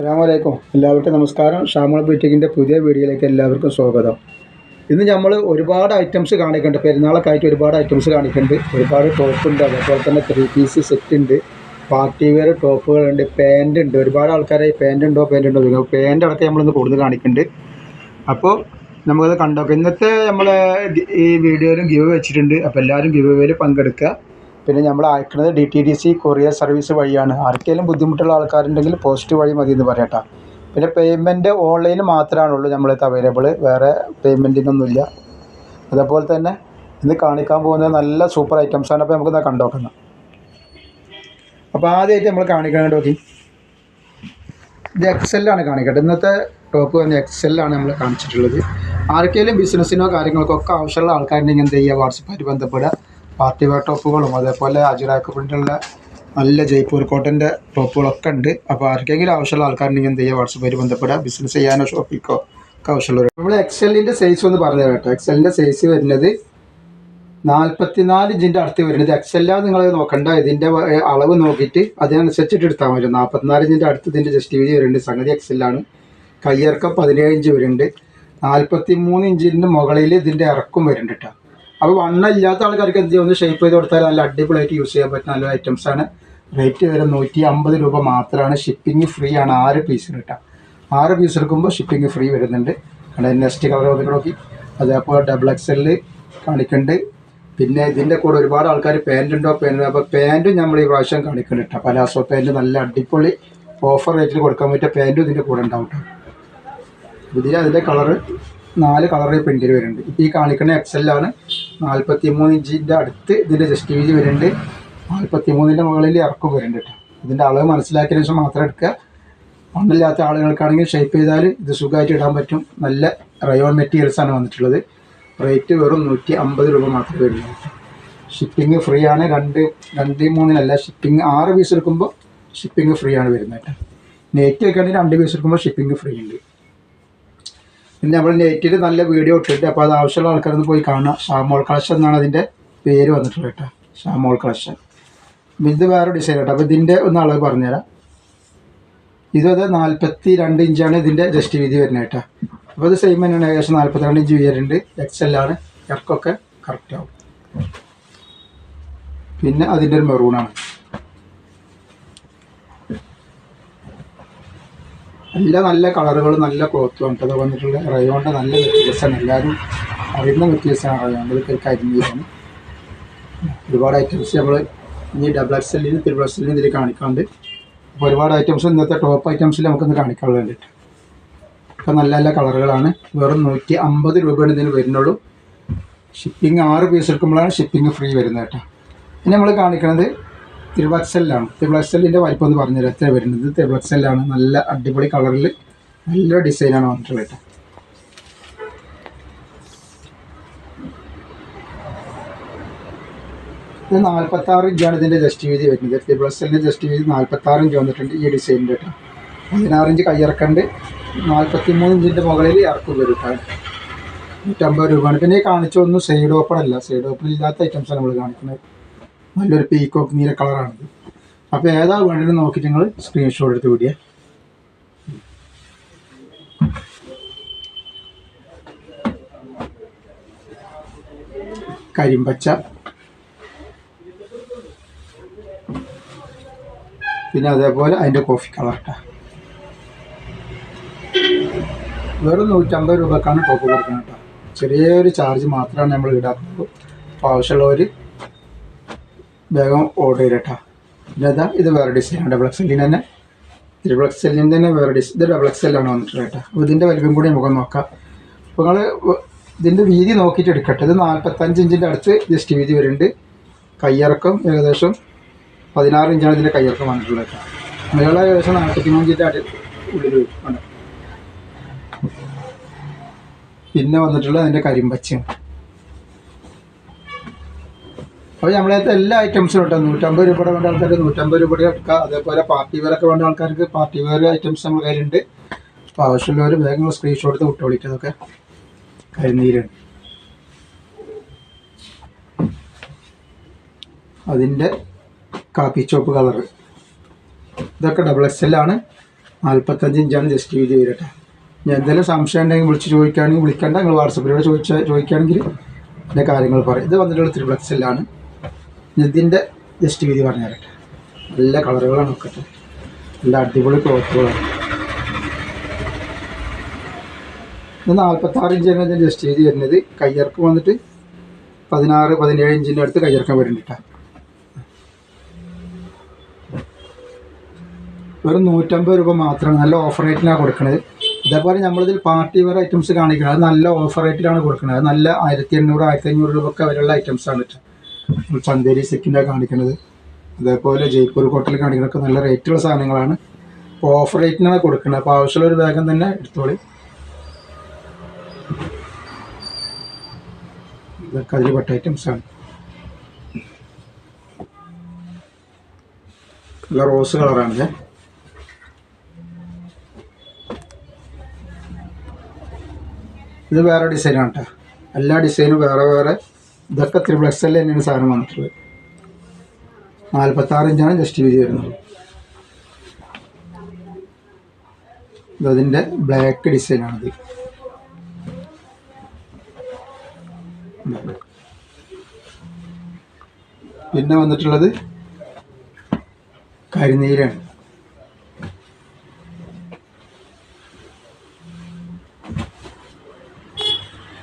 അസ്സാമലൈക്കും എല്ലാവർക്കും നമസ്കാരം. ഷാമൾ ബീറ്റിക്കിന്റെ പുതിയ വീഡിയോയിലേക്ക് എല്ലാവർക്കും സ്വാഗതം. ഇന്ന് നമ്മൾ ഒരുപാട് ഐറ്റംസ് കാണിക്കുന്നുണ്ട് പെരുന്നാളൊക്കെ ആയിട്ട് ഒരുപാട് ഐറ്റംസ് കാണിക്കുന്നുണ്ട് ഒരുപാട് ടോപ്പ് ഉണ്ട്. അതേപോലെ തന്നെ ത്രീ പീസ് സെറ്റ് ഉണ്ട്. പാർട്ടി വെയർ ടോപ്പുകളുണ്ട്. പാന്റ് ഉണ്ട്. ഒരുപാട് ആൾക്കാരെ പാന്റ് ഉണ്ടോ പാന്റ് ഉണ്ടോ ചോദിക്കും. പാന്റ് അടക്കം നമ്മളിന്ന് കൂടുതൽ കാണിക്കുന്നുണ്ട് അപ്പോൾ നമുക്കത് കണ്ടോക്കാം ഇന്നത്തെ നമ്മൾ ഈ വീഡിയോയിലും ഗിവ് വെച്ചിട്ടുണ്ട്. അപ്പോൾ എല്ലാവരും ഗിവ് വേയിൽ പങ്കെടുക്കുക. പിന്നെ നമ്മൾ അയക്കുന്നത് D T D C courier service വഴിയാണ്. ആർക്കെങ്കിലും ബുദ്ധിമുട്ടുള്ള ആൾക്കാരുണ്ടെങ്കിൽ പോസ്റ്റ് വഴി മതി എന്ന് പറയട്ടെ. പിന്നെ പേയ്മെന്റ് ഓൺലൈൻ മാത്രമാണുള്ളൂ നമ്മളത് അവൈലബിൾ വേറെ പേയ്മെന്റിനൊന്നുമില്ല അതേപോലെ തന്നെ ഇന്ന് കാണിക്കാൻ പോകുന്നത് നല്ല സൂപ്പർ ഐറ്റംസാണ് അപ്പോൾ നമുക്കിന്ന് കണ്ടോക്കുന്നത് അപ്പോൾ ആദ്യമായിട്ട് നമ്മൾ കാണിക്കാൻ നോക്കി. ഇത് എക്സെല്ലാണ് കാണിക്കട്ടെ ഇന്നത്തെ ടോപ്പ് തന്നെ എക്സെല്ലാണ് നമ്മൾ കാണിച്ചിട്ടുള്ളത്. ആർക്കെങ്കിലും ബിസിനസ്സിനോ കാര്യങ്ങൾക്കൊക്കെ ആവശ്യമുള്ള ആൾക്കാരുണ്ടെങ്കിൽ എന്ത് ചെയ്യുക? വാട്സപ്പായിട്ട് ബന്ധപ്പെടുക. പാർട്ടി വെയർ ടോപ്പുകളും അതേപോലെ അജിറാക്ക് പ്രിന്റുള്ള നല്ല ജയ്പൂർ കോട്ടന്റെ ടോപ്പുകളൊക്കെ ഉണ്ട്. അപ്പോൾ ആർക്കെങ്കിലും ആവശ്യമുള്ള ആൾക്കാരുണ്ടെങ്കിൽ എന്ത് ചെയ്യുക വാട്സപ്പായിട്ട് ബന്ധപ്പെടുക. ബിസിനസ് ചെയ്യാനോ ഷോപ്പിക്കോ ഒക്കെ ആവശ്യമുള്ളവർ നമ്മൾ എക്സലിന്റെ സൈസ് ഒന്ന് പറഞ്ഞു കേട്ടോ. എക്സലിന്റെ സൈസ് വരുന്നത് നാൽപ്പത്തിനാല് ഇഞ്ചിന്റെ അടുത്ത് വരുന്നത്. എക്സെല്ലാം നിങ്ങൾ നോക്കണ്ട. ഇതിന്റെ അളവ് നോക്കിയിട്ട് അതിനനുസരിച്ചിട്ട് എടുത്താൽ മതി. നാൽപ്പത്തിനാല് ഇഞ്ചിന്റെ അടുത്ത് ഇതിന്റെ ജസ്റ്റ് വീതി വരുന്നുണ്ട്. സംഗതി എക്സെല്ലാണ് കയ്യിറക്കം പതിനേഴ് ഇഞ്ച് വരുന്നുണ്ട്. നാൽപ്പത്തി മൂന്ന് ഇഞ്ചിന്റെ മുകളിൽ ഇതിന്റെ ഇറക്കം വരുന്നുണ്ട് കേട്ടോ. അപ്പോൾ വണ്ണം ഇല്ലാത്ത ആൾക്കാർക്ക് എന്ത് ഒന്ന് ഷേപ്പ് ചെയ്ത് കൊടുത്താൽ നല്ല അടിപൊളിയായിട്ട് യൂസ് ചെയ്യാൻ പറ്റുന്ന നല്ല ഐറ്റംസ് ആണ്. റേറ്റ് വരെ നൂറ്റി അമ്പത് രൂപ മാത്രമാണ്. ഷിപ്പിംഗ് ഫ്രീ ആണ് ആറ് പീസിന് കിട്ടാം ആറ് പീസ് എടുക്കുമ്പോൾ ഷിപ്പിംഗ് ഫ്രീ വരുന്നുണ്ട്. അവിടെ നെക്സ്റ്റ് കളർ വന്നിട്ട് നോക്കി. അതേപോലെ ഡബിൾ എക്സലിൽ കാണിക്കുന്നുണ്ട്. പിന്നെ ഇതിന്റെ കൂടെ ഒരുപാട് ആൾക്കാർ പാന്റ് ഉണ്ടോ പാന്റ് അപ്പോൾ പാന്റും നമ്മൾ ഈ പ്രാവശ്യം കാണിക്കുന്നുണ്ട് കേട്ടോ പലാസോ പാന്റ് നല്ല അടിപൊളി ഓഫർ റേറ്റിൽ കൊടുക്കാൻ പറ്റിയ പാന്റും ഇതിന്റെ കൂടെ ഉണ്ടാവും കേട്ടോ ഇതിൽ അതിന്റെ കളറ് നാല് കളറിൽ പ്രിന്റിൽ വരുന്നുണ്ട്. ഇപ്പോൾ ഈ കാണിക്കുന്ന എക്സലാണ് നാൽപ്പത്തി മൂന്ന് ഇഞ്ചിന്റെ അടുത്ത് ഇതിന്റെ ജസ്റ്റ് വീതി വരുന്നുണ്ട്. നാൽപ്പത്തി മൂന്നിന്റെ മുകളിൽ ഇറക്കും വരുന്നുണ്ട് കേട്ടോ. ഇതിന്റെ അളവ് മനസ്സിലാക്കിയതിന് ശേഷം മാത്രം എടുക്കുക. മണ്ണില്ലാത്ത ആളുകൾക്കാണെങ്കിൽ ഷേപ്പ് ചെയ്താൽ ഇത് സുഖമായിട്ട് ഇടാൻ പറ്റും. നല്ല റയോൺ മെറ്റീരിയൽസാണ് വന്നിട്ടുള്ളത്. റേറ്റ് വെറും നൂറ്റി അമ്പത് രൂപ മാത്രമേ വരുന്നുള്ളൂ ഷിപ്പിംഗ് ഫ്രീ ആണ്. രണ്ട് രണ്ട് മൂന്നിനല്ല. ഷിപ്പിംഗ് ആറ് പീസ് എടുക്കുമ്പോൾ ഷിപ്പിംഗ് ഫ്രീ ആണ് വരുന്നത് നെറ്റ് ഒക്കെ രണ്ട് പീസ് എടുക്കുമ്പോൾ ഷിപ്പിംഗ് ഫ്രീ ഉണ്ട്. പിന്നെ നമ്മൾ നെറ്റിൽ നല്ല വീഡിയോ ഇട്ടിട്ട് അപ്പോൾ അത് ആവശ്യമുള്ള ആൾക്കാരൊന്ന് പോയി കാണുക. ഷാമോൾ കളക്ഷൻ എന്നാണ് അതിന്റെ പേര് വന്നിട്ടുള്ളത് കേട്ടോ. ഷാമോൾ കളക്ഷൻ ഇത് വേറെ ഡിസൈൻ കേട്ടോ. അപ്പോൾ ഇതിന്റെ ഒന്ന് അളവ് പറഞ്ഞുതരാം. ഇതത് നാൽപ്പത്തി രണ്ട് ഇഞ്ചാണ് ഇതിന്റെ ജസ്റ്റ് വീതി വരുന്നത് കേട്ടോ. അപ്പോൾ ഇത് സെയിം തന്നെയാണ്. ഏകദേശം നാൽപ്പത്തി രണ്ട് ഇഞ്ച് വീതിയുണ്ട് എക്സ് ആണ്. ഇറക്കൊക്കെ കറക്റ്റ് ആവും. പിന്നെ അതിന്റെ ഒരു മെറൂണാണ് എല്ലാം നല്ല കളറുകളും നല്ല ക്ലോത്തും ആണ് അത് വന്നിട്ടുള്ള റയോണിന്റെ നല്ല വ്യത്യാസമാണ്. എല്ലാവരും അറിയുന്ന വ്യത്യാസമാണ് റയോണിന്റെ ഇതൊക്കെ കരിമീരാണ് ഒരുപാട് ഐറ്റംസ് നമ്മൾ ഇനി ഡബിൾ എക്സ് എല്ലിന് ത്രിബിൾ എക്സ് എല്ലിന് ഇതിൽ കാണിക്കാണ്ട് അപ്പോൾ ഒരുപാട് ഐറ്റംസ് ഇന്നത്തെ ടോപ്പ് ഐറ്റംസിൽ നമുക്കൊന്ന് കാണിക്കാനുള്ളത് ഇപ്പം നല്ല നല്ല കളറുകളാണ്. വെറും നൂറ്റി അമ്പത് രൂപയാണ് ഇതിന് വരുന്നുള്ളൂ. ഷിപ്പിംഗ് ആറ് പീസ് എടുക്കുമ്പോഴാണ് ഷിപ്പിംഗ് ഫ്രീ വരുന്നത് കേട്ടോ. ഇനി നമ്മൾ കാണിക്കുന്നത് ത്രിബക്സെല്ലാണ് ത്രിബക്സെല്ലിന്റെ വലിപ്പം എന്ന് പറഞ്ഞുതരാം. എത്ര വരുന്നത്? ത്രിബക്സെല്ലാണ് നല്ല അടിപൊളി കളറിൽ നല്ല ഡിസൈനാണ് വന്നിട്ടുള്ളത് കേട്ടോ ഇത് നാൽപ്പത്താറ് ഇഞ്ചാണ് ഇതിന്റെ ജസ്റ്റ് വീതി വരുന്നത്. ത്രിബക്സെല്ലിന്റെ ജസ്റ്റ് വീതി നാൽപ്പത്താറ് ഇഞ്ച് വന്നിട്ടുണ്ട് ഈ ഡിസൈനിന്റെ കേട്ടോ പതിനാറ് ഇഞ്ച് കയ്യിറക്കണ്ട് നാൽപ്പത്തി മൂന്ന് ഇഞ്ചിന്റെ മുകളിൽ ഇറക്കും വരും കേട്ടോ നൂറ്റമ്പത് രൂപയാണ്. പിന്നെ ഈ കാണിച്ചൊന്നും സൈഡ് ഓപ്പൺ അല്ല. സൈഡ് ഓപ്പൺ ഇല്ലാത്ത ഐറ്റംസാണ് നമ്മൾ കാണിക്കുന്നത്. നല്ലൊരു പീക്കോക്ക് നീല കളറാണ് അപ്പോൾ ഏതാ വേണ്ടത് നോക്കിയിട്ട് നിങ്ങൾ സ്ക്രീൻഷോട്ട് എടുത്ത് വിടിയേ കരിമ്പച്ച. പിന്നെ അതേപോലെ അതിന്റെ കോഫി കളർ കേട്ടോ വെറും നൂറ്റമ്പത് രൂപക്കാണ് ടോപ്പ് കൊടുക്കുന്നത് കേട്ടോ ചെറിയൊരു ചാർജ് മാത്രമാണ് നമ്മൾ ഈടാക്കുന്നത് അപ്പോൾ ആവശ്യമുള്ളവർ വേഗം ഓർഡർ ചെയ്തിട്ടാ പിന്നെ അതാ ഇത് വേറെ ഡിസൈൻ ഡബിൾ എക്സ് എല്ലിന് തന്നെ. ത്രിബിൾ എല്ലിന് തന്നെ വേറെ ഡിസൈൻ ഇത് ഡബിൾ എക്സ് എല്ലാണ് വന്നിട്ടുള്ളത് കേട്ടോ. അപ്പോൾ ഇതിന്റെ വലിപ്പം കൂടി നമുക്ക് നോക്കാം. അപ്പോൾ നിങ്ങൾ ഇതിന്റെ വീതി നോക്കിയിട്ട് എടുക്കട്ടെ. ഇത് നാൽപ്പത്തഞ്ച് ഇഞ്ചിന്റെ അടുത്ത് ജസ്റ്റ് വീതി വരുന്നുണ്ട്. കയ്യിറക്കം ഏകദേശം പതിനാറ് ഇഞ്ചാണ് ഇതിന്റെ കയ്യിറക്കം വന്നിട്ടുള്ളത് കേട്ടോ. മലയാളം ഏകദേശം നാൽപ്പത്തി മൂന്നിന്റെ ഇഞ്ചിന്റെ അടുത്ത് ഉള്ളിൽ ആണ് പിന്നെ വന്നിട്ടുള്ളത് അതിന്റെ കരിമ്പച്ചയാണ്. അപ്പോൾ നമ്മളത്തെ എല്ലാ ഐറ്റംസും കേട്ടോ നൂറ്റമ്പത് രൂപയുടെ വേണ്ട ആൾക്കാർക്ക് നൂറ്റമ്പത് രൂപയുടെ എടുക്കുക അതേപോലെ പാർട്ടി വെയർ ഒക്കെ വേണ്ട ആൾക്കാർക്ക് പാർട്ടി വെയർ ഐറ്റംസ് നമ്മൾ കയ്യിലുണ്ട്. അപ്പോൾ ആവശ്യമുള്ളവർ വേഗം സ്ക്രീൻഷോട്ട് എടുത്ത് വിട്ട് വിളിക്കുന്നതൊക്കെ കരിനീരാണ് അതിന്റെ കാപ്പി ചോപ്പ് കളറ് ഇതൊക്കെ ഡബിൾ എക്സ് എൽ ആണ്. നാൽപ്പത്തഞ്ച് ഇഞ്ചാണ് ജസ്റ്റ് വീതി വരട്ടെ ഞാൻ എന്തെങ്കിലും സംശയം ഉണ്ടെങ്കിൽ വിളിച്ച് ചോദിക്കുകയാണെങ്കിൽ വിളിക്കേണ്ട. നിങ്ങൾ വാട്സപ്പിലൂടെ ചോദിച്ചാൽ ചോദിക്കുകയാണെങ്കിൽ എന്റെ കാര്യങ്ങൾ പറയും. ഇത് വന്നിട്ടുള്ള ത്രിപ്ലക്സിലാണ് ഇതിന്റെ ജസ്റ്റ് വീതി പറഞ്ഞു തരട്ടെ. നല്ല കളറുകളാണ് നോക്കട്ടെ നല്ല അടിപൊളി ക്ലോത്തുകളാണ് ഇത് നാൽപ്പത്താറ് ഇഞ്ച് തന്നെ ഇതിന്റെ ജസ്റ്റ് വീതി വരുന്നത്. കയ്യിറക്കം വന്നിട്ട് പതിനാറ് പതിനേഴ് ഇഞ്ചിന്റെ അടുത്ത് കയ്യിറക്കം വരുന്നുണ്ട് വെറും നൂറ്റമ്പത് രൂപ മാത്രമാണ് നല്ല ഓഫർ റേറ്റിലാണ് കൊടുക്കുന്നത് ഇതേപോലെ നമ്മളിതിൽ പാർട്ടി വെയർ ഐറ്റംസ് കാണിക്കുന്നത് അത് നല്ല ഓഫർ റേറ്റിലാണ് കൊടുക്കുന്നത് നല്ല ആയിരത്തി എണ്ണൂറ് ആയിരത്തി അഞ്ഞൂറ് രൂപ ഒക്കെ വരെയുള്ള ഐറ്റംസ് ആണ് കേട്ടോ ചന്തേരി സെക്കിന്റെ കാണിക്കുന്നത്. അതേപോലെ ജയ്പൂർ കോട്ടയിൽ കാണിക്കുന്നതൊക്കെ നല്ല റേറ്റുള്ള സാധനങ്ങളാണ്. അപ്പോൾ ഓഫർ റേറ്റിനാണ് കൊടുക്കുന്നത്. അപ്പോൾ ആവശ്യമുള്ള ഒരു വേഗം തന്നെ എടുത്തോളി. ഇതൊക്കെ അതിൽ പെട്ട ഐറ്റംസ് ആണ്. നല്ല റോസ് കളറാണ് ഇത് വേറെ ഡിസൈനാണ് കേട്ടോ എല്ലാ ഡിസൈനും വേറെ വേറെ ഇതൊക്കെ ത്രിപ്ലക്സൽ തന്നെയാണ് സാധനം വന്നിട്ടുള്ളത്. നാൽപ്പത്താറ് ഇഞ്ചാണ് ജസ്റ്റ് വീതി വരുന്നത് ഇതതിന്റെ ബ്ലാക്ക് ഡിസൈനാണിത് പിന്നെ വന്നിട്ടുള്ളത് കരിനീരാണ്.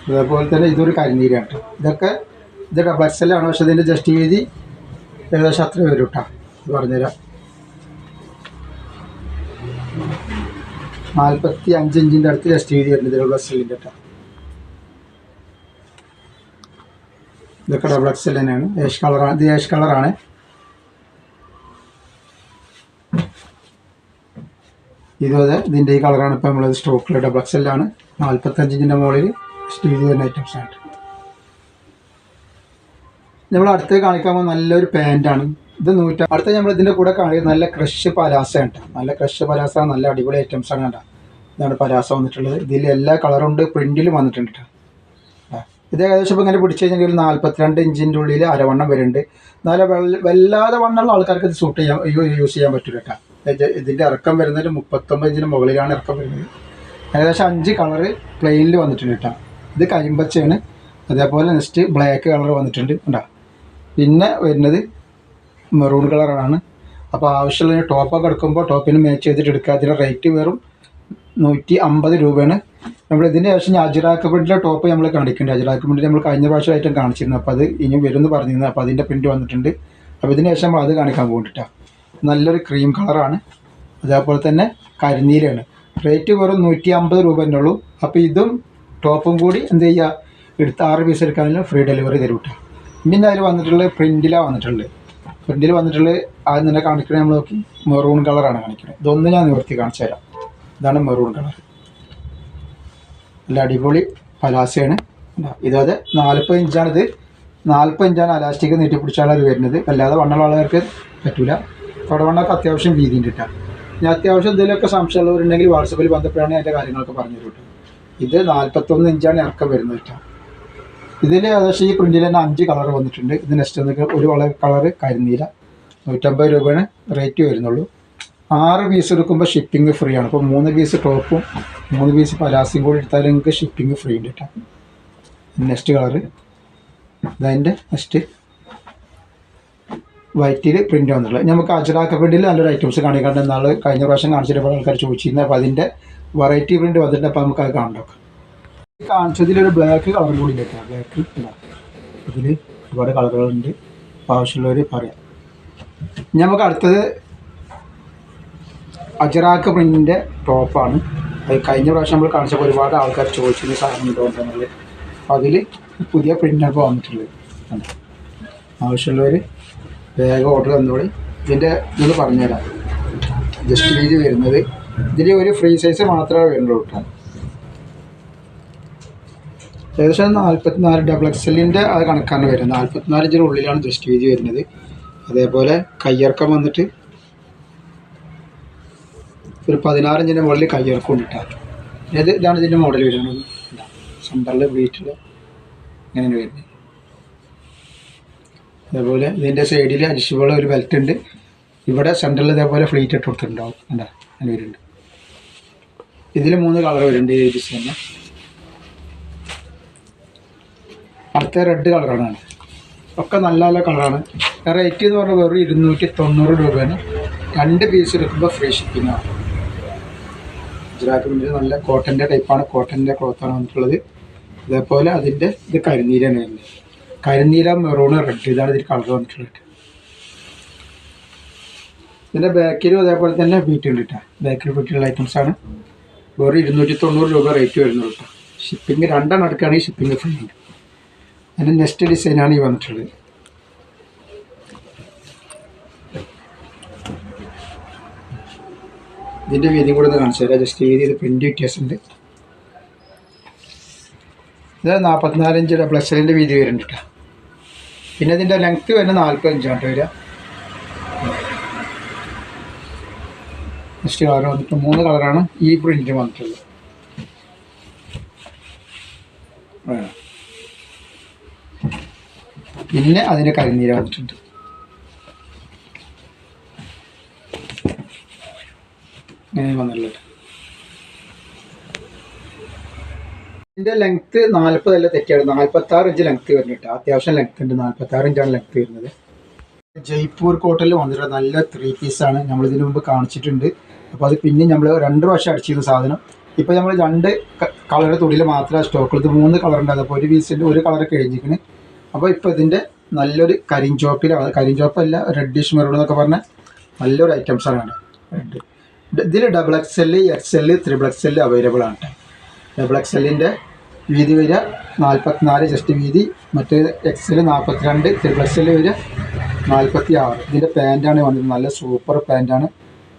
അതേപോലെ തന്നെ ഇതൊരു കരിനീരാണ്. ഇതൊക്കെ ഇത് ഡബിൾ പക്ഷെ ഇതിന്റെ ജസ്റ്റ് വീതി ഏകദേശം അത്ര വരും കേട്ടോ പറഞ്ഞുതരാം. നാൽപ്പത്തി അഞ്ച് ഇഞ്ചിന്റെ അടുത്ത് ജസ്റ്റ് വീതി വരുന്നത് ഡബിൾ എക്സലിന്റെ കേട്ടോ ഇതൊക്കെ ഡബിൾ തന്നെയാണ്. ഏഷ് കളറാണ് ഇത് ഏഷ് കളറാണ് ഇതുപോലെ ഇതിന്റെ ഈ കളറാണ് ഇപ്പോൾ നമ്മളത് സ്റ്റോക്കിൽ ഡബിൾ എക്സലാണ് നാൽപ്പത്തഞ്ച് ഇഞ്ചിന്റെ മുകളിൽ സ്റ്റീൽ വരുന്ന ഐറ്റംസ് ആണ് നമ്മൾ അടുത്ത് കാണിക്കാൻ പോകുന്ന നല്ലൊരു പാന്റാണ് ഇത് നൂറ്റ അടുത്ത നമ്മൾ ഇതിന്റെ കൂടെ കാണിക്കുന്നത് നല്ല ക്രഷ് പലാസ ഉണ്ട് നല്ല ക്രഷ് പലാസ നല്ല അടിപൊളി ഐറ്റംസ് ആണ് കേട്ടോ. ഇതാണ് പലാസ വന്നിട്ടുള്ളത്. ഇതിൽ എല്ലാ കളറും ഉണ്ട് പ്രിന്റിലും വന്നിട്ടുണ്ട് കേട്ടോ. ഇത് ഏകദേശം ഇപ്പോൾ ഇങ്ങനെ പിടിച്ചു കഴിഞ്ഞാൽ ഒരു നാൽപ്പത്തിരണ്ട് ഇഞ്ചിന്റെ ഉള്ളിൽ അരവണ്ണം വരുന്നുണ്ട്. വെള്ള- വല്ലാതെ വണ്ണമുള്ള ആൾക്കാർക്ക് ഇത് സൂട്ട് ചെയ്യാൻ യൂസ് ചെയ്യാൻ പറ്റില്ല കേട്ടോ. ഇതിന്റെ ഇറക്കം വരുന്നത് മുപ്പത്തൊമ്പത് ഇഞ്ചിന് മുകളിലാണ് ഇറക്കം വരുന്നത്. ഏകദേശം അഞ്ച് കളറ് പ്ലെയിനിൽ വന്നിട്ടുണ്ട് കേട്ടോ. ഇത് കരിമ്പച്ചയാണ്. അതേപോലെ നെക്സ്റ്റ് ബ്ലാക്ക് കളർ വന്നിട്ടുണ്ട്. കേട്ടോ പിന്നെ വരുന്നത് മെറൂൺ കളറാണ്. അപ്പോൾ ആവശ്യമുള്ള ടോപ്പൊക്കെ എടുക്കുമ്പോൾ ടോപ്പിന് മാച്ച് ചെയ്തിട്ട് എടുക്കുക. അതിന്റെ റേറ്റ് വെറും നൂറ്റി അമ്പത് രൂപയാണ്. നമ്മൾ ഇതിന് ശേഷം അജറാക്ക് ടോപ്പ് നമ്മൾ കാണിക്കുന്നുണ്ട്. അജറാക്ക് നമ്മൾ കഴിഞ്ഞ പ്രാവശ്യം ഐറ്റം കാണിച്ചിരുന്നു. അപ്പോൾ അത് ഇനി വരുമെന്ന് പറഞ്ഞിരുന്നു. അപ്പോൾ അതിന്റെ പ്രിന്റ് വന്നിട്ടുണ്ട്. അപ്പോൾ ഇതിന് ശേഷം നമ്മൾ അത് കാണിക്കാൻ പോകുന്നുണ്ട് നല്ലൊരു ക്രീം കളറാണ് അതേപോലെ തന്നെ കരിനീലാണ് റേറ്റ് വെറും നൂറ്റി അമ്പത് രൂപ തന്നെ ഉള്ളൂ. അപ്പോൾ ഇതും ടോപ്പും കൂടി എന്ത് ചെയ്യുക? എടുത്ത് ആറ് പീസ് എടുക്കാനും ഫ്രീ ഡെലിവറി തരും പിന്നെ അതിൽ വന്നിട്ടുള്ളത് പ്രിന്റിലാണ് വന്നിട്ടുള്ളത്. പ്രിന്റിൽ വന്നിട്ടുള്ളത് ആദ്യം തന്നെ കാണിക്കണേ നമ്മൾ നോക്കി. മെറൂൺ കളറാണ് കാണിക്കുന്നത് ഇതൊന്ന് ഞാൻ നിവർത്തി കാണിച്ചു തരാം. ഇതാണ് മെറൂൺ കളർ നല്ല അടിപൊളി പലാസയാണ് ഇതത് നാൽപ്പത് ഇത്. നാൽപ്പത് ഇഞ്ചാണ് അലാസ്റ്റിക് നീട്ടി പിടിച്ചാണ് അത് വരുന്നത്. അല്ലാതെ വണ്ണുള്ള ആളുകൾക്ക് പറ്റൂല. തുടവണ്ണൊക്കെ അത്യാവശ്യം വീതിയുണ്ട് കിട്ടാം ഞാൻ അത്യാവശ്യം എന്തെങ്കിലുമൊക്കെ സംശയമുള്ളവരുണ്ടെങ്കിൽ വാട്സപ്പിൽ ബന്ധപ്പെടുകയാണെങ്കിൽ അതിന്റെ കാര്യങ്ങളൊക്കെ പറഞ്ഞു തരും ഇത് നാൽപ്പത്തൊന്ന് ഇഞ്ചാണ് ഇറക്കം വരുന്നത് കേട്ടോ ഇതിൽ ഏകദേശം ഈ പ്രിന്റിൽ തന്നെ അഞ്ച് കളർ വന്നിട്ടുണ്ട്. ഇത് നെക്സ്റ്റ് ഒരു വളരെ കളറ് കരിനീല. നൂറ്റമ്പത് രൂപയാണ് റേറ്റ് വരുന്നുള്ളൂ. ആറ് പീസ് എടുക്കുമ്പോൾ ഷിപ്പിംഗ് ഫ്രീ ആണ്. അപ്പോൾ മൂന്ന് പീസ് ടോപ്പും മൂന്ന് പീസ് പലാസിയും കൂടി എടുത്താൽ നിങ്ങൾക്ക് ഷിപ്പിംഗ് ഫ്രീ ഉണ്ട് കേട്ടോ നെക്സ്റ്റ് കളറ് ഇതതിന്റെ നെക്സ്റ്റ് വൈറ്റിൽ പ്രിന്റ് വന്നിട്ടുള്ളത്. നമുക്ക് അജറാക്ക പ്രിന്റിൽ നല്ലൊരു ഐറ്റംസ് കാണിക്കാണ്ട് നാൾ കഴിഞ്ഞ പ്രാവശ്യം കാണിച്ചിട്ട് ആൾക്കാർ ചോദിച്ചിരുന്നത് അപ്പോൾ അതിന്റെ വെറൈറ്റി പ്രിന്റ് വന്നിട്ടുണ്ട്. അപ്പോൾ നമുക്ക് അത് കാണാം കാണിച്ചതിലൊരു ബ്ലാക്ക് കളർ കൂടി കേട്ടോ ബ്ലാക്ക് ഇതിൽ ഒരുപാട് കളറുകളുണ്ട് ആവശ്യമുള്ളവർ പറയാം. നമുക്ക് അടുത്തത് അജറാക്ക് പ്രിന്റിന്റെ ടോപ്പാണ് അത് കഴിഞ്ഞ പ്രാവശ്യം നമ്മൾ കാണിച്ചപ്പോൾ ഒരുപാട് ആൾക്കാർ ചോദിച്ചിരുന്ന സാധനം ഉണ്ടോ എന്നുള്ളത് അപ്പോൾ അതിൽ പുതിയ പ്രിന്റാണ് ഇപ്പോൾ വന്നിട്ടുള്ളത്? ആവശ്യമുള്ളവർ വേഗം ഓർഡർ തന്നോളി. ഇതിന്റെ ഇത് പറഞ്ഞുതരാം. ജസ്റ്റ് രീതി വരുന്നത്. ഇതിൽ ഒരു ഫ്രീ സൈസ് മാത്രമേ വരുന്നുള്ളൂ കേട്ടോ. ഏകദേശം നാൽപ്പത്തിനാല് ഡബിൾ എക്സലിന്റെ അത് കണക്കാണ് വരുന്നത്. നാൽപ്പത്തിനാല് ഇഞ്ചിന് ഉള്ളിലാണ് ദൃഷ്ടി വീതി വരുന്നത്. അതേപോലെ കയ്യിറക്കം വന്നിട്ട് ഒരു പതിനാറ് ഇഞ്ചിന്റെ മുകളിൽ കയ്യിറക്കം ഉണ്ട് ഇത് ഇതാണ് ഇതിന്റെ മോഡൽ വരുന്നത് സെന്ററിൽ ബ്ലീറ്റിൽ ഇങ്ങനെ വരുന്നത്. അതേപോലെ ഇതിന്റെ സൈഡിൽ അരിശുപോലെ ഒരു ബെൽറ്റ് ഉണ്ട്. ഇവിടെ സെന്ററിൽ ഇതേപോലെ ഫ്ലീറ്റ് ഇട്ട് കൊടുത്തിട്ടുണ്ടാവും. എന്താ അങ്ങനെ വരുന്നുണ്ട്. ഇതിൽ മൂന്ന് കളർ വരുന്നുണ്ട് ഈ ഡിസൈനിന് അടുത്ത റെഡ് കളറാണ്. ഒക്കെ നല്ല നല്ല കളറാണ്. റേറ്റ് എന്ന് പറഞ്ഞാൽ വെറും ഇരുന്നൂറ്റി തൊണ്ണൂറ് രൂപയാണ്. രണ്ട് പീസ് എടുക്കുമ്പോൾ ഫ്രീ ഷിപ്പിംഗ് ആണ്. ഗുജറാത്ത് പ്രിന്റ് നല്ല കോട്ടന്റെ ടൈപ്പാണ് കോട്ടന്റെ ക്ലോത്താണ് വന്നിട്ടുള്ളത്. അതേപോലെ അതിന്റെ ഇത് കരിനീരാണ് വരുന്നത്. കരിനീര മെറൂണ് റെഡ് ഇതാണ് ഇതിൽ കളർ വന്നിട്ടുള്ളത്. ഇതിന്റെ ബാക്കിലും അതേപോലെ തന്നെ ബീറ്റ് ഉണ്ട് കേട്ടോ ബാക്കിൽ ഐറ്റംസ് ആണ്. വെറും ഇരുന്നൂറ്റി തൊണ്ണൂറ് രൂപ റേറ്റ് വരുന്നുള്ളൂ കേട്ടോ ഷിപ്പിംഗ് രണ്ടെണ്ണം എടുക്കുകയാണെങ്കിൽ ഷിപ്പിംഗ് ഫ്രീ ഉണ്ട് അതിന്റെ നെക്സ്റ്റ് ഡിസൈനാണ് ഈ വന്നിട്ടുള്ളത്. ഇതിന്റെ വീതി കൂടെ ഒന്ന് കാണിച്ചു തരാം. ജസ്റ്റ് വീതി ഇത് പ്രിന്റ് വ്യത്യാസമുണ്ട്. ഇത് നാൽപ്പത്തിനാല് ഇഞ്ച് ഡബിൾ എല്ലിന്റെ വീതി വരുന്നുണ്ട് കേട്ടോ. പിന്നെ ഇതിന്റെ ലെങ്ത്ത് വരുന്നത് നാൽപ്പത്തഞ്ചാണ് കേട്ടോ വരിക. നെക്സ്റ്റ് കളർ വന്നിട്ട് മൂന്ന് കളറാണ് ഈ പ്രിന്റ് വന്നിട്ടുള്ളത്. വേണം പിന്നെ അതിന്റെ കരിനീര വന്നിട്ടുണ്ട് ഇങ്ങനെ വന്നിട്ടുള്ളത് ഇതിന്റെ ലെങ്ത്ത് നാൽപ്പതല്ല തെറ്റാണ്. നാൽപ്പത്തി ആറ് ഇഞ്ച് ലെങ്ത്ത് വരുന്നുണ്ട്. അത്യാവശ്യം ലെങ്ത്ത് ഉണ്ട്. നാൽപ്പത്തി ആറ് ഇഞ്ചാണ് ലെങ്ത്ത് വരുന്നത്. ജയ്പൂർ കോട്ടിൽ വന്നിട്ടുള്ള നല്ല ത്രീ പീസാണ് നമ്മൾ ഇതിനു മുമ്പ് കാണിച്ചിട്ടുണ്ട്. അപ്പോൾ അത് പിന്നെ നമ്മൾ രണ്ട് പ്രാവശ്യം അടിച്ചിരുന്ന സാധനം. ഇപ്പോൾ നമ്മൾ രണ്ട് കളർ തുണിയിൽ മാത്രമേ സ്റ്റോക്കുള്ളൂ ഇത് മൂന്ന് കളർ ഉണ്ട്. അപ്പോൾ ഒരു പീസിന്റെ ഒരു കളർ കഴിഞ്ഞിരിക്കണ്. അപ്പോൾ ഇപ്പോൾ ഇതിന്റെ നല്ലൊരു കരിഞ്ചോപ്പിലാണ് കരിഞ്ചോപ്പല്ല റെഡിഷ് മെറൂൺ എന്നൊക്കെ പറഞ്ഞ നല്ലൊരു ഐറ്റംസാണ് റെഡ് ഇതിൽ double X L X L triple X L available ആണ് ഡബിൾ എക്സ് എല്ലിന്റെ വീതി വരിക നാൽപ്പത്തിനാല് ജസ്റ്റ് വീതി മറ്റേ എക്സ് എക്സൽ നാൽപ്പത്തിരണ്ട് ത്രിബിൾ എക്സ് എൽ വരിക നാൽപ്പത്തി ആറ് ഇതിന്റെ പാന്റാണ് വന്നത് നല്ല സൂപ്പർ പാന്റാണ്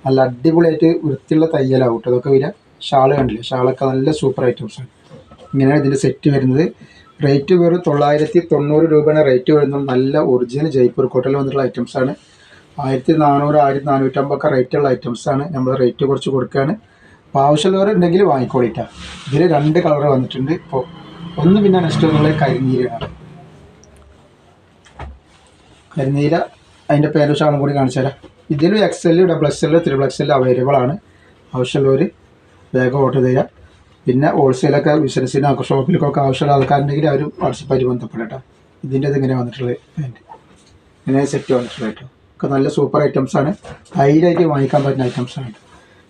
നല്ല അടിപൊളിയായിട്ട് വൃത്തിയുള്ള തയ്യലാവും കേട്ടോ. അതൊക്കെ വരിക. ഷാൾ കണ്ടില്ലേ? ഷാളൊക്കെ നല്ല സൂപ്പർ ഐറ്റംസാണ് ഇങ്ങനെയാണ് ഇതിന്റെ സെറ്റ് വരുന്നത്. റേറ്റ് വെറും തൊള്ളായിരത്തി തൊണ്ണൂറ് രൂപയാണ് റേറ്റ് വരുന്നത്. നല്ല ഒറിജിനൽ ജയ്പൂർ കോട്ടയിൽ വന്നിട്ടുള്ള ഐറ്റംസാണ് ആയിരത്തി നാനൂറ് ആയിരത്തി നാനൂറ്റമ്പൊക്കെ റേറ്റുള്ള ഐറ്റംസാണ് നമ്മൾ റേറ്റ് കുറച്ച് കൊടുക്കുകയാണ് അപ്പോൾ ആവശ്യമുള്ളവരുണ്ടെങ്കിൽ വാങ്ങിക്കോളിട്ടാ. ഇതിൽ രണ്ട് കളർ വന്നിട്ടുണ്ട്. ഇപ്പോൾ ഒന്ന് പിന്നെ നെക്സ്റ്റ് ഒന്നുള്ള കരിനീരയാണ് കരിനീര അതിന്റെ പേര് ഷാളും കൂടി കാണിച്ചു തരാം. ഇതിലും X double X L triple X available ആണ്. ആവശ്യമുള്ളവർ വേഗം ഓർഡർ ചെയ്യുക പിന്നെ ഹോൾസെയിലൊക്കെ ബിസിനസ്സിനോ ഷോപ്പിലേക്കൊക്കെ ആവശ്യമുള്ള ആൾക്കാരുണ്ടെങ്കിൽ അവർ വാട്സപ്പായിട്ട് ബന്ധപ്പെടട്ടോ ഇതിന്റെ ഇത് ഇങ്ങനെ വന്നിട്ടുള്ളത് ഇങ്ങനെ സെറ്റ് വന്നിട്ടുള്ളത് കേട്ടോ ഒക്കെ നല്ല സൂപ്പർ ഐറ്റംസ് ആണ്. ഹൈലായിട്ട് വാങ്ങിക്കാൻ പറ്റുന്ന ഐറ്റംസ് ആണ്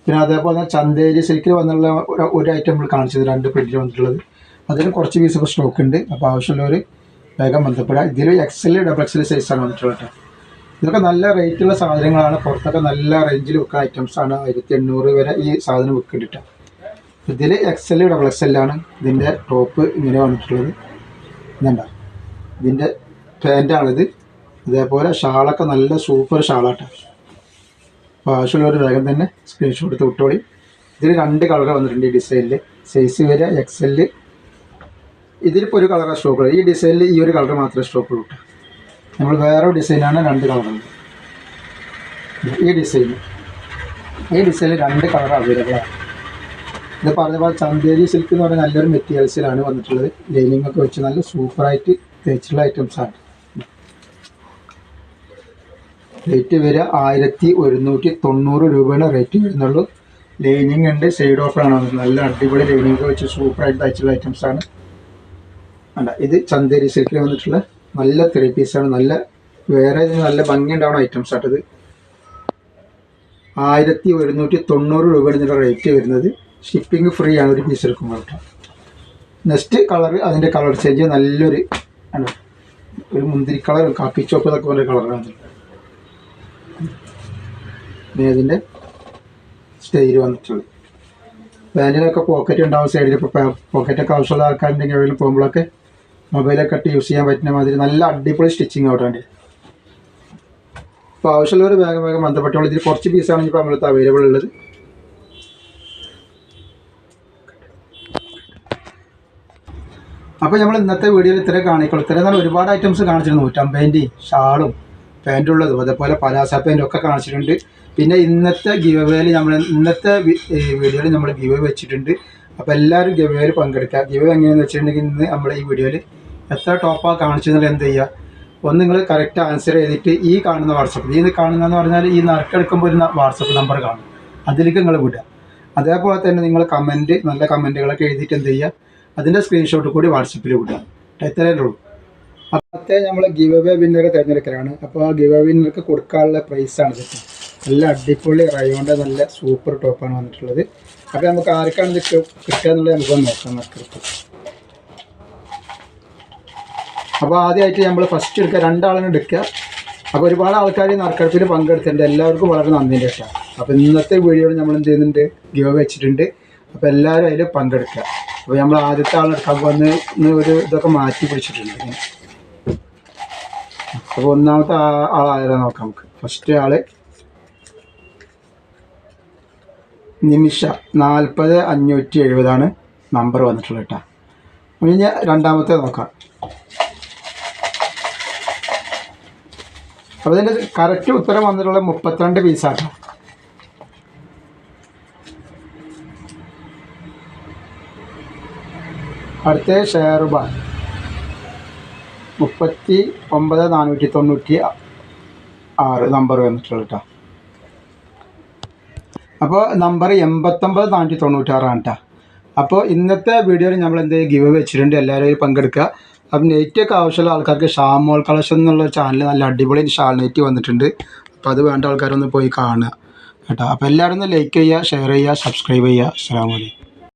പിന്നെ അതേപോലെ തന്നെ ചന്തേരി സിൽക്കിൽ വന്നുള്ള ഒരു- ഐറ്റം നമ്മൾ കാണിച്ചത് രണ്ട് പ്രിന്റിൽ വന്നിട്ടുള്ളത്. അതിന് കുറച്ച് പീസ് സ്റ്റോക്ക് ഉണ്ട്. അപ്പോൾ ആവശ്യമുള്ളവർ വേഗം ബന്ധപ്പെടുക ഇതിൽ എക്സൽ ഡബിൾ എക്സൽ സൈസാണ് വന്നിട്ടുള്ളത് കേട്ടോ. ഇതൊക്കെ നല്ല റേറ്റുള്ള സാധനങ്ങളാണ്. പുറത്തൊക്കെ നല്ല റേഞ്ചിൽ വിൽക്കുന്ന ഐറ്റംസാണ് ആയിരത്തി എണ്ണൂറ് വരെ ഈ സാധനം വിൽക്കുന്നുണ്ട് ഇതിൽ എക്സൽ ഡബിൾ എക്സ് ആണ്. ഇതിന്റെ ടോപ്പ് ഇങ്ങനെ വന്നിട്ടുള്ളത്. ഇതുണ്ട? ഇതിന്റെ പാന്റാണിത് ഇതേപോലെ ഷാളൊക്കെ നല്ല സൂപ്പർ ഷാളാട്ടോ. അപ്പോൾ ആവശ്യമുള്ളവർ വേഗം തന്നെ സ്ക്രീൻഷോട്ട് എടുത്ത് വിട്ടോളി. ഇതിൽ രണ്ട് കളർ വന്നിട്ടുണ്ട് ഈ ഡിസൈനിൽ സൈസ് വരെ എക്സ് എൽ ഇതിലിപ്പോൾ ഒരു കളറാണ് സ്റ്റോക്ക് ഉള്ളത്. ഈ ഡിസൈനിൽ ഈ ഒരു കളർ മാത്രമേ സ്റ്റോക്ക് ഉള്ളൂ നമ്മൾ വേറെ ഡിസൈനാണ് രണ്ട് കളറുണ്ട് ഈ ഡിസൈൻ ഈ ഡിസൈനിൽ രണ്ട് കളർ അവൈലബിൾ ആണ്. ഇത് പറഞ്ഞ പോലെ ചന്തേരി സിൽക്ക് എന്ന് പറഞ്ഞാൽ നല്ലൊരു മെറ്റീരിയൽസിലാണ് വന്നിട്ടുള്ളത്. ലൈനിങ് ഒക്കെ വെച്ച് നല്ല സൂപ്പറായിട്ട് ഐറ്റംസ് ആണ്. റേറ്റ് വരിക ആയിരത്തി ഒരുന്നൂറ്റി തൊണ്ണൂറ് രൂപയാണ് റേറ്റ് വരുന്നുള്ളൂ. ലൈനിങ് ഉണ്ട് സൈഡ് ഓഫ് ആണ് വന്നത്. നല്ല അടിപൊളി ലൈനിങ് ഒക്കെ വെച്ച് സൂപ്പറായിട്ട് തയ്ച്ചുള്ള ആണ്. അല്ല ഇത് ചന്ദേരി സിൽക്കിൽ വന്നിട്ടുള്ള നല്ല ത്രീ പീസാണ് നല്ല വേറെ നല്ല ഭംഗി ഉണ്ടാവുന്ന ഐറ്റംസ് ആട്ടത് ആയിരത്തി ഒരുന്നൂറ്റി തൊണ്ണൂറ് രൂപയാണ് ഇതിന്റെ റേറ്റ് വരുന്നത്. ഷിപ്പിംഗ് ഫ്രീ ആണ് ഒരു പീസ് എടുക്കുമ്പോൾ കേട്ടോ. നെക്സ്റ്റ് കളർ അതിന്റെ കളർ ചേഞ്ച് നല്ലൊരു ആണ് ഒരു മുന്തിരി കളർ കാപ്പി ചോപ്പ് എന്നൊക്കെ പറഞ്ഞ കളറാണ് പിന്നെ അതിന്റെ സ്റ്റൈൽ വന്നിട്ടുള്ളത്. പാന്റിനൊക്കെ പോക്കറ്റ് ഉണ്ടാവും സൈഡിൽ ഇപ്പോൾ പോക്കറ്റൊക്കെ ആവശ്യമുള്ള ആൾക്കാരുണ്ടെങ്കിൽ എവിടെയും പോകുമ്പോഴൊക്കെ മൊബൈലൊക്കെ ഇട്ട് യൂസ് ചെയ്യാൻ പറ്റുന്ന മാതിരി നല്ല അടിപൊളി സ്റ്റിച്ചിങ് ഔട്ടാണ് അപ്പോൾ ആവശ്യമുള്ളവർ വേഗം വേഗം ബന്ധപ്പെട്ടോളൂ ഇതിൽ കുറച്ച് പീസാണ് ഇപ്പോൾ നമ്മളടുത്ത് അവൈലബിൾ ഉള്ളത്. അപ്പോൾ നമ്മൾ ഇന്നത്തെ വീഡിയോയിൽ ഇത്രയും കാണിക്കുള്ളൂ. ഇത്രയും നല്ല ഒരുപാട് ഐറ്റംസ് കാണിച്ചിരുന്നു നൂറ്റമ്പതിന്റെയും ഷാളും പാന്റുള്ളതും അതേപോലെ പലാസ പാന്റും ഒക്കെ കാണിച്ചിട്ടുണ്ട്. പിന്നെ ഇന്നത്തെ ഗിവേയിൽ നമ്മൾ ഇന്നത്തെ വീഡിയോയിൽ നമ്മൾ ഗിവ് വെച്ചിട്ടുണ്ട്. അപ്പോൾ എല്ലാവരും ഗിവേയിൽ പങ്കെടുക്കുക. ഗിവ് എങ്ങനെയാണെന്ന് വെച്ചിട്ടുണ്ടെങ്കിൽ ഇന്ന് നമ്മൾ ഈ വീഡിയോയിൽ എത്ര ടോപ്പാണ് കാണിച്ചെന്നുള്ളത് എന്ത് ചെയ്യുക? ഒന്ന് നിങ്ങൾ കറക്റ്റ് ആൻസർ ചെയ്തിട്ട് ഈ കാണുന്ന വാട്സപ്പ് ഈ കാണുന്നതെന്ന് പറഞ്ഞാൽ ഈ നറുക്കെടുക്കുമ്പോൾ ഒരു വാട്സപ്പ് നമ്പർ കാണും. അതിലേക്ക് നിങ്ങൾ വിടുക. അതേപോലെ തന്നെ നിങ്ങൾ കമന്റ് നല്ല കമന്റുകളൊക്കെ എഴുതിയിട്ട് എന്ത് ചെയ്യുക? അതിന്റെ സ്ക്രീൻഷോട്ട് കൂടി വാട്സപ്പിൽ വിടുക ഇത്രയേ ഉള്ളൂ. അപ്പോഴത്തെ നമ്മൾ ഗിവ് അവേ വിന്നറെ തിരഞ്ഞെടുക്കലാണ്. അപ്പോൾ ആ ഗിവ് വിന്നർക്ക് കൊടുക്കാനുള്ള പ്രൈസാണ് നല്ല അടിപൊളി റയോണ്ട നല്ല സൂപ്പർ ടോപ്പാണ് വന്നിട്ടുള്ളത്. അപ്പോൾ നമുക്ക് ആർക്കാണ് ഇത് കിട്ടുക എന്നുള്ളത് നമുക്ക് നോക്കാം നമുക്ക് അപ്പോൾ ആദ്യമായിട്ട് നമ്മൾ ഫസ്റ്റ് എടുക്കുക രണ്ടാളിനെ എടുക്കുക. അപ്പോൾ ഒരുപാട് ആൾക്കാർ നറുക്കെടുപ്പിൽ പങ്കെടുത്തിട്ടുണ്ട്. എല്ലാവർക്കും വളരെ നന്ദിയുണ്ട് കേട്ടോ അപ്പോൾ ഇന്നത്തെ വീഡിയോയിൽ നമ്മൾ എന്ത് ചെയ്യുന്നുണ്ട്? ഗിവ് വെച്ചിട്ടുണ്ട്. അപ്പോൾ എല്ലാവരും അതിൽ പങ്കെടുക്കുക. അപ്പോൾ നമ്മൾ ആദ്യത്തെ ആളെടുക്കാൻ വന്ന് ഒരു ഇതൊക്കെ മാറ്റി പിടിച്ചിട്ടുണ്ട്. അപ്പോൾ ഒന്നാമത്തെ ആ- ആളായാലോ നോക്കാം നമുക്ക്. ഫസ്റ്റ് ആൾ നിമിഷ നാൽപ്പത് അഞ്ഞൂറ്റി എഴുപതാണ് നമ്പർ വന്നിട്ടുള്ളത് കേട്ടോ. ഇനി രണ്ടാമത്തെ നോക്കാം. അപ്പോൾ ഇതിന്റെ കറക്റ്റ് ഉത്തരം വന്നിട്ടുള്ളത് മുപ്പത്തിരണ്ട് പീസാണ് അടുത്ത ഷെയർബ മുപ്പത്തി ഒമ്പത് നാനൂറ്റി തൊണ്ണൂറ്റി ആറ് നമ്പർ വന്നിട്ടുള്ള കേട്ടോ അപ്പോൾ നമ്പർ എൺപത്തൊമ്പത് നാനൂറ്റി തൊണ്ണൂറ്റാറാണ് കേട്ടോ അപ്പോൾ ഇന്നത്തെ വീഡിയോയിൽ നമ്മൾ എന്ത് ഗിവ് വെച്ചിട്ടുണ്ട്. എല്ലാവരും പങ്കെടുക്കുക. അപ്പം നെറ്റൊക്കെ ആവശ്യമുള്ള ആൾക്കാർക്ക് ഷാമോൾ കളക്ഷൻ എന്നുള്ള ചാനൽ നല്ല അടിപൊളി ഷാൾ നെറ്റ് വന്നിട്ടുണ്ട്. അപ്പോൾ അത് വേണ്ട ആൾക്കാരൊന്ന് പോയി കാണുക. കേട്ടോ. അപ്പോൾ എല്ലാവരും ഒന്ന് ലൈക്ക് ചെയ്യുക ഷെയർ ചെയ്യുക സബ്സ്ക്രൈബ് ചെയ്യുക. അസ്സാം വലൈക്കും